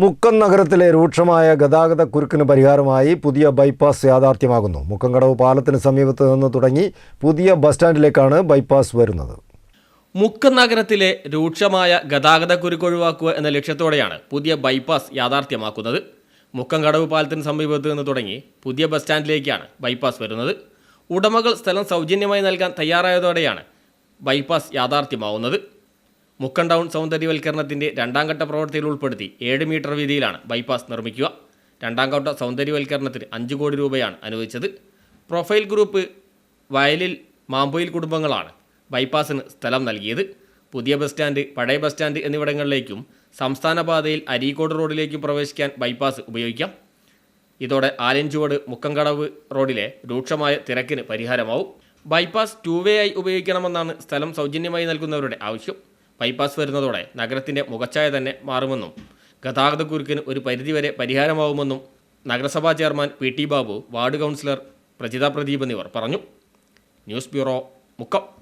മുക്കം നഗരത്തിലെ രൂക്ഷമായ ഗതാഗത കുരുക്കിന് പരിഹാരമായി പുതിയ ബൈപ്പാസ് യാഥാർത്ഥ്യമാകുന്നു. മുക്കംകടവ് പാലത്തിന് സമീപത്ത് നിന്ന് തുടങ്ങി പുതിയ ബസ് സ്റ്റാൻഡിലേക്കാണ് ബൈപ്പാസ് വരുന്നത്. മുക്കം നഗരത്തിലെ രൂക്ഷമായ ഗതാഗത കുരുക്ക് ഒഴിവാക്കുക എന്ന ലക്ഷ്യത്തോടെയാണ് പുതിയ ബൈപ്പാസ് യാഥാർത്ഥ്യമാക്കുന്നത്. മുക്കം കടവ് പാലത്തിന് സമീപത്ത് നിന്ന് തുടങ്ങി പുതിയ ബസ് സ്റ്റാൻഡിലേക്കാണ് ബൈപ്പാസ് വരുന്നത്. ഉടമകൾ സ്ഥലം സൗജന്യമായി നൽകാൻ തയ്യാറായതോടെയാണ് ബൈപ്പാസ് യാഥാർത്ഥ്യമാവുന്നത്. മുക്കം ടൗൺ സൗന്ദര്യവൽക്കരണത്തിന്റെ രണ്ടാം ഘട്ട പ്രവൃത്തിയിൽ ഉൾപ്പെടുത്തി ഏഴ് മീറ്റർ വീതിയിലാണ് ബൈപ്പാസ് നിർമ്മിക്കുക. രണ്ടാം ഘട്ട സൗന്ദര്യവൽക്കരണത്തിന് അഞ്ച് കോടി രൂപയാണ് അനുവദിച്ചത്. പ്രൊഫൈൽ ഗ്രൂപ്പ് വയലിൽ മാമ്പൊയിൽ കുടുംബങ്ങളാണ് ബൈപ്പാസിന് സ്ഥലം നൽകിയത്. പുതിയ ബസ് സ്റ്റാൻഡ് പഴയ ബസ് സ്റ്റാൻഡ് എന്നിവിടങ്ങളിലേക്കും സംസ്ഥാന പാതയിൽ അരീക്കോട് റോഡിലേക്കും പ്രവേശിക്കാൻ ബൈപ്പാസ് ഉപയോഗിക്കാം. ഇതോടെ ആലഞ്ചുവട് മുക്കംകടവ് റോഡിലെ രൂക്ഷമായ തിരക്കിന് പരിഹാരമാവും. ബൈപ്പാസ് ടൂ വേ ആയി ഉപയോഗിക്കണമെന്നാണ് സ്ഥലം സൗജന്യമായി നൽകുന്നവരുടെ ആവശ്യം. ബൈപ്പാസ് വരുന്നതോടെ നഗരത്തിന്റെ മുഖച്ഛായ തന്നെ മാറുമെന്നും ഗതാഗതക്കുരുക്കിന് ഒരു പരിധിവരെ പരിഹാരമാവുമെന്നും നഗരസഭാ chairman P T Babu ward councillor Prajitha Pradeep എന്നിവർ പറഞ്ഞു. News bureau Mukkam.